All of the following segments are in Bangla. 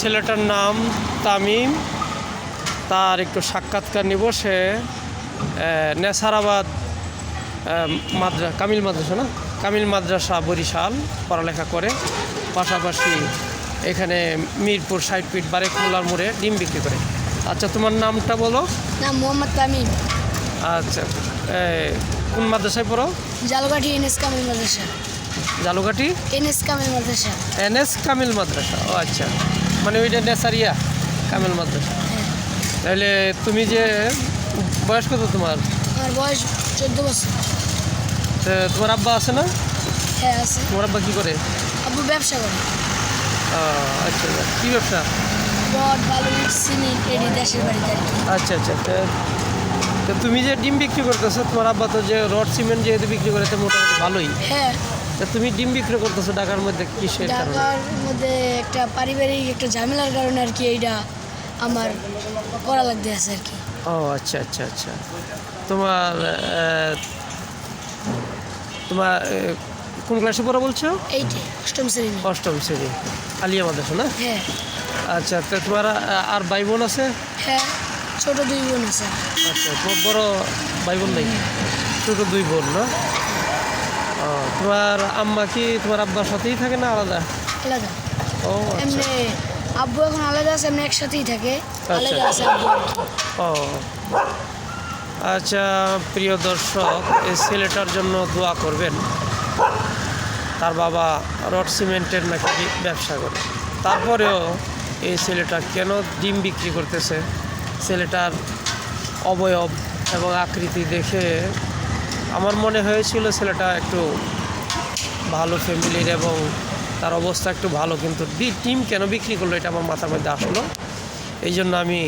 ছেলেটার নাম তামিম। তার একটু সাক্ষাৎকার নিব। সে নেসারাবাদ মাদ্রা কামিল মাদ্রাসা না? কামিল মাদ্রাসা বরিশাল পড়ালেখা করে। পাশাপাশি এখানে মিরপুর ষাট ফিট বারেক মোলার মোড়ে ডিম বিক্রি করে। আচ্ছা তোমার নামটা বলো। নাম মোহাম্মদ তামিম। আচ্ছা কোন মাদ্রাসায় পড়ো? জালগাঠি এনএস কামিল মাদ্রাসা। জালুঘাটি এনএস কামিল মাদ্রাসা। এনএস কামিল মাদ্রাসা ও আচ্ছা। মানে ওইটা নেসারিয়া কামিল মাদ্রাসা। হ্যাঁ। তাহলে তুমি যে বয়স কত তোমার? আমার বয়স চোদ্দ বছর। তো তোমার আব্বা আছে না? হ্যাঁ আছে। তোমার আব্বা কী করে? আব্বু ব্যবসা করে। আচ্ছা আচ্ছা। কী ব্যবসা? রড বালু চিনি এডি দেশের বাড়িতে আচ্ছা আচ্ছা তো- তো তুমি যে ডিম বিক্রি করতেছো তোমার আব্বা তো যে রড সিমেন্ট যেহেতু বিক্রি করে তো মোটামুটি ভালোই। হ্যাঁ। তা তুমি ডিম বিক্রি করতেছো ঢাকার মধ্যে কিসের কারণে? ঢাকার মধ্যে একটা পারিবারিক একটা ঝামেলার কারণে আর কি এইটা আমার করা লাগতে আছে আর কি। ও আচ্ছা আচ্ছা আচ্ছা। তোমার তোমার কোন ক্লাসে পড়া বলছো? এইটে অষ্টম শ্রেণি। অষ্টম শ্রেণি। আলিয়া মাদ্রাসা না? হ্যাঁ। আচ্ছা তো তোমার আর ভাই বোন আছে? হ্যাঁ ছোট দুই বোন আছে। আচ্ছা বড় ভাই বোন নাই ছোটো দুই বোন না? তোমার আম্মা কি তোমার আব্বার সাথেই থাকে না আলাদা? আলাদা। ও আচ্ছা। এমনি আব্বু এখন আলাদা আছে এমনি একসাথেই থাকে। আলাদা আছে। ও। আচ্ছা প্রিয় দর্শক এই ছেলেটার জন্য দোয়া করবেন। তার বাবা রড সিমেন্টের নাকি ব্যবসা করে। তারপরেও এই ছেলেটা কেন ডিম বিক্রি করতেছে? ছেলেটার অবয়ব এবং আকৃতি দেখে আমার মনে হয়েছিল ছেলেটা একটু ভালো ফ্যামিলির এবং তার অবস্থা একটু ভালো, কিন্তু ডিম কেন বিক্রি করল এটা আমার মাথার মধ্যে আসলো। এই জন্য আমি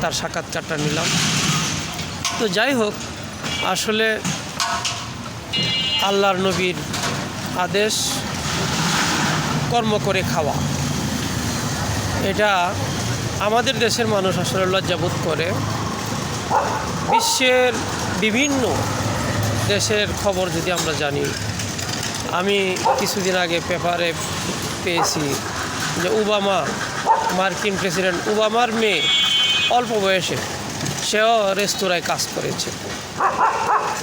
তার সাক্ষাৎকারটা নিলাম। তো যাই হোক, আসলে আল্লাহর নবীর আদেশ, কর্ম করে খাওয়া। এটা আমাদের দেশের মানুষ আসলে লজ্জাবোধ করে। বিশ্বের বিভিন্ন দেশের খবর যদি আমরা জানি, আমি কিছুদিন আগে পেপারে পেয়েছি যে ওবামা মার্কিন প্রেসিডেন্ট ওবামার মেয়ে অল্প বয়সে সেও রেস্তোরাঁয় কাজ করেছে।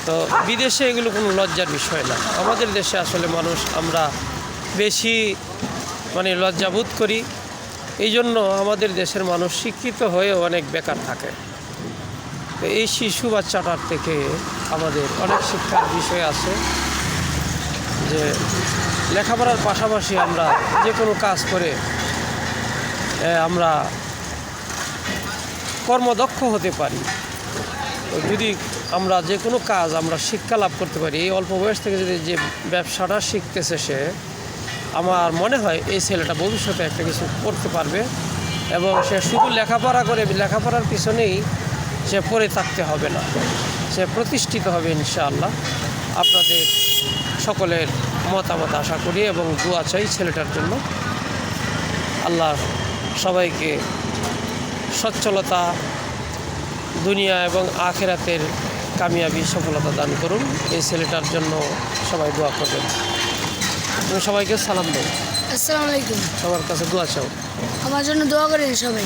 তো বিদেশে এগুলো কোনো লজ্জার বিষয় না। আমাদের দেশে আসলে মানুষ আমরা বেশি মানে লজ্জাবোধ করি। এই জন্য আমাদের দেশের মানুষ শিক্ষিত হয়েও অনেক বেকার থাকে। এই শিশু বাচ্চাটার থেকে আমাদের অনেক শিক্ষার বিষয় আছে যে লেখাপড়ার পাশাপাশি আমরা যে কোনো কাজ করে আমরা কর্মদক্ষ হতে পারি। যদি আমরা যে কোনো কাজ আমরা শিক্ষা লাভ করতে পারি, এই অল্প বয়স থেকে যদি যে ব্যবসাটা শিখতেছে সে, আমার মনে হয় এই ছেলেটা ভবিষ্যতে একটা কিছু করতে পারবে এবং সে শুধু লেখাপড়া করে, লেখাপড়ার পিছনেই সে পড়ে থাকতে হবে না। সে প্রতিষ্ঠিত হবে ইনশাআল্লাহ। আপনাদের সকলের মতামত আশা করি এবং দোয়া চাই ছেলেটার জন্য। আল্লাহ সবাইকে সচ্ছলতা দুনিয়া এবং আখেরাতের কামিয়াবি সফলতা দান করুন। এই ছেলেটার জন্য সবাই দোয়া করবেন। তুমি সবাইকে সালাম দেব আসসালামু আলাইকুম। সবার কাছে দোয়া চাও। আমার জন্য দোয়া করেন সবাই।